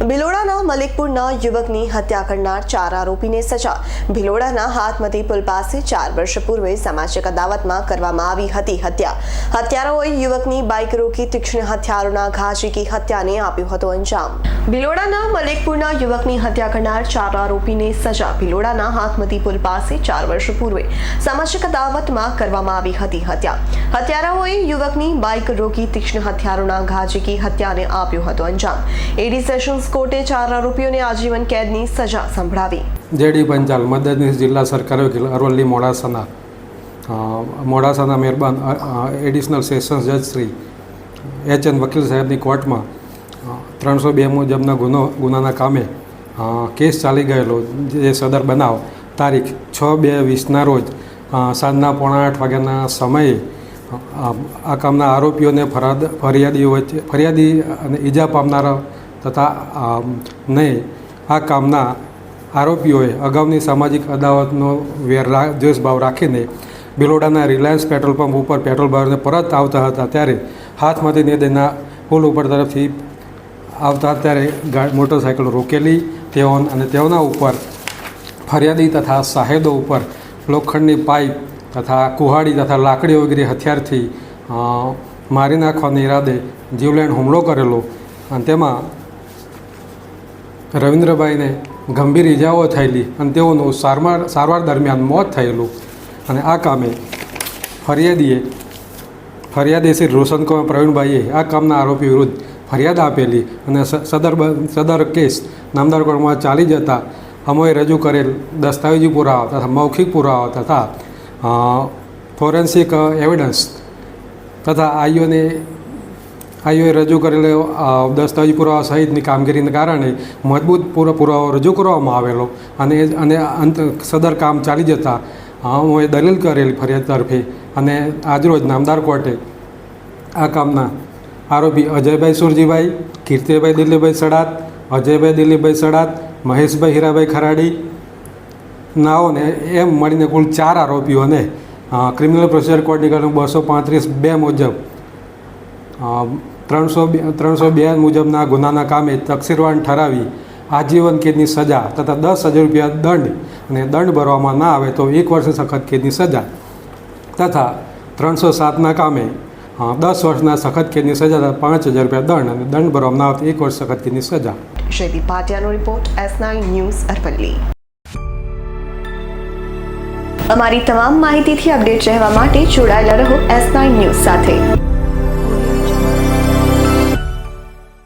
ભિલોડાના મલિકપુરના યુવકની હત્યા કરનાર ચાર આરોપીને સજા. ભિલોડાના હાથમતી પુલ પાસે ચાર વર્ષ પૂર્વે સામાજિક અદાવતમાં કરવામાં આવી હતી હત્યા. હત્યારાઓએ યુવકની બાઇક રોકી તીક્ષ્ણ હથિયારોના ઘા ઝીકી હત્યાને આપ્યો હતો અંજામ. ભિલોડાના મલિકપુરના યુવકની હત્યા કરનાર ચાર આરોપીને સજા. ભિલોડાના હાથમતી પુલ પાસે ચાર વર્ષ પૂર્વે સામાજિક અદાવતમાં કરવામાં આવી હતી હત્યા. હત્યારાઓએ યુવકની બાઇક રોકી તીક્ષ્ણ હથિયારોના ઘા ઝીકી હત્યાને આપ્યો હતો અંજામ. એડી સેશન્સ કોર્ટે ચાર આરોપીઓને આજીવન કેદની સજા સંભળાવી. જેડી પંચાલ, મદદનીશ જિલ્લા સરકાર વકીલ અરવલ્લી મોડાસાના. મોડાસાના મહેરબાન એડિશનલ સેશન્સ જજ શ્રી એચ એન વકીલ સાહેબની કોર્ટમાં ત્રણસો બે મુજબના ગુનો, ગુનાના કામે કેસ ચાલી ગયેલો, જે સદર બનાવ, તારીખ છ બે વીસના રોજ સાંજના પોણા આઠ વાગ્યાના સમયે આ કામના આરોપીઓને ફરાદ, ફરિયાદીઓ વચ્ચે, ફરિયાદી અને ઈજા પામનારા તથા ને આ કામના આરોપીઓએ અગાઉની સામાજિક અદાવતનો વેર દ્વેષભાવ રાખીને બિલોડાના રિલાયન્સ પેટ્રોલ પંપ ઉપર પેટ્રોલ ભરીને પરત આવતા હતા ત્યારે હાથમાંથી નદીના પુલ ઉપર તરફથી આવતા ત્યારે મોટરસાઇકલ રોકેલી તેઓ અને તેઓના ઉપર ફરિયાદી તથા સાહેદો ઉપર લોખંડની પાઇપ તથા કુહાડી તથા લાકડી વગેરે હથિયારથી મારી નાખવાના ઈરાદે જીવલેણ હુમલો કરેલો. અને તેમાં રવિન્દ્રભાઈને ગંભીર ઇજાઓ થયેલી અને તેઓનું સારવાર સારવાર દરમિયાન મોત થયેલું. અને આ કામે ફરિયાદીએ ફરિયાદી શ્રી રોશનકુમાર પ્રવીણભાઈએ આ કામના આરોપી વિરુદ્ધ ફરિયાદ આપેલી અને સદર સદર કેસ નામદાર કોર્ટમાં ચાલી જતા અમોએ રજૂ કરેલ દસ્તાવેજી પુરાવા તથા મૌખિક પુરાવા તથા ફોરેન્સિક એવિડન્સ તથા આઈઓને આઈઓએ રજૂ કરેલો દસ્તાવેજ પુરાવા સહિતની કામગીરીને કારણે મજબૂત પૂરો પુરાવો રજૂ કરવામાં આવેલો અને અને અંત, સદર કામ ચાલી જતાં હું એ દલીલ કરેલી ફરિયાદ તરફે અને આજરોજ નામદાર કોર્ટે આ કામના આરોપી અજયભાઈ સુરજીભાઈ, કીર્તિભાઈ દિલીપભાઈ સડાત, અજયભાઈ દિલીપભાઈ સડાત, મહેશભાઈ હીરાભાઈ ખરાડી નાઓને એમ મળીને કુલ ચાર આરોપીઓને ક્રિમિનલ પ્રોસિજર કોડની કલમ બસો પાંત્રીસ બે મુજબ ત્રણસો ત્રણસો બે મુજબના ગુનાના કામે તકસીરવાન ઠરાવી આજીવન કેદની સજા તથા દસ હજાર રૂપિયા દંડ અને દંડ ભરવામાં ના આવે તો એક વર્ષ સખત કેદની સજા. તથા ત્રણસો સાતના કામે દસ વર્ષના સખત કેદની સજા તથા પાંચ હજાર રૂપિયા દંડ અને દંડ ભરવામાં ના આવે એક વર્ષ સખત કેદની સજા. Jaydeep ભાટિયાનો report, S nine news Aravalli. અમારી તમામ માહિતીથી અપડેટ રહેવા માટે જોડાયેલા રહો એસ નાઇન ન્યૂઝ સાથે.